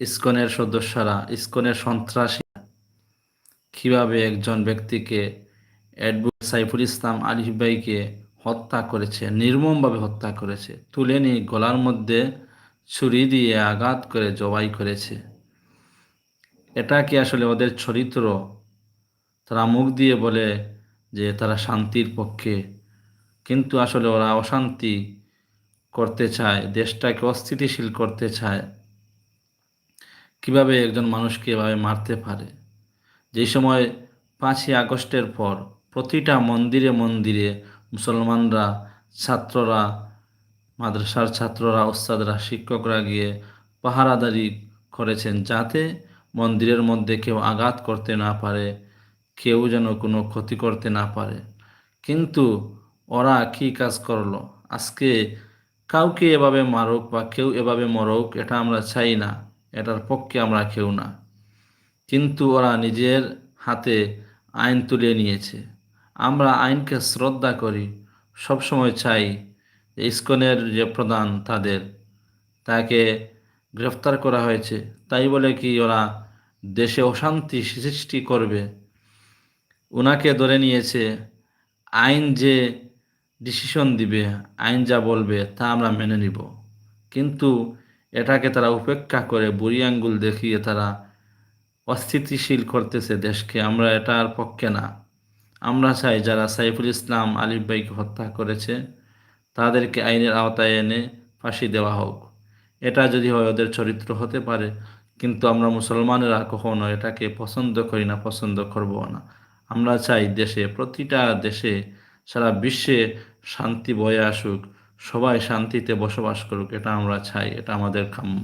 ইসকনের সদস্যরা, ইস্কনের সন্ত্রাসী কীভাবে একজন ব্যক্তিকে অ্যাডভোকেট সাইফুল ইসলাম আলিফ ভাইকে হত্যা করেছে, নির্মমভাবে হত্যা করেছে, তুলে নিয়ে গলার মধ্যে ছুরি দিয়ে আঘাত করে, জবাই করেছে? এটা কি আসলে ওদের চরিত্র? তারা মুখ দিয়ে বলে যে তারা শান্তির পক্ষে, কিন্তু আসলে ওরা অশান্তি করতে চায়, দেশটাকে অস্থিতিশীল করতে চায়। কীভাবে একজন মানুষকে এভাবে মারতে পারে? যেই সময় পাঁচই আগস্টের পর প্রতিটা মন্দিরে মন্দিরে মুসলমানরা, ছাত্ররা, মাদ্রাসার ছাত্ররা ওস্তাদরা শিক্ষকরা গিয়ে পাহারাদারি করেছেন যাতে মন্দিরের মধ্যে কেউ আঘাত করতে না পারে, কেউ যেন কোনো ক্ষতি করতে না পারে। কিন্তু ওরা কি কাজ করল? আজকে কাউকে এভাবে মারুক বা কেউ এভাবে মরুক, এটা আমরা চাই না। এটার পক্ষে আমরা কেউ না। কিন্তু ওরা নিজের হাতে আইন তুলে নিয়েছে। আমরা আইনকে শ্রদ্ধা করি, সবসময় চাই ইস্কনের যে প্রধান তাদের, তাকে গ্রেফতার করা হয়েছে। তাই বলে কি ওরা দেশে অশান্তি সৃষ্টি করবে? ওনাকে ধরে নিয়েছে, আইন যে ডিসিশন দিবে, আইন যা বলবে তা আমরা মেনে নিব। কিন্তু এটাকে তারা উপেক্ষা করে বুড়ি আঙ্গুল দেখিয়ে তারা অস্থিতিশীল করতেছে দেশকে। আমরা এটার পক্ষে না। আমরা চাই যারা সাইফুল ইসলাম, আলিফ ভাইকে হত্যা করেছে, তাদেরকে আইনের আওতায় এনে ফাঁসি দেওয়া হোক। এটা যদি হয় ওদের চরিত্র হতে পারে, কিন্তু আমরা মুসলমানেরা কখনো এটাকে পছন্দ করি না, পছন্দ করব না। আমরা চাই দেশে, প্রতিটা দেশে সারা বিশ্বে শান্তি বয়ে আসুক। সবাই শান্তিতে বসবাস করুক এটা আমরা চাই এটা আমাদের কাম্য।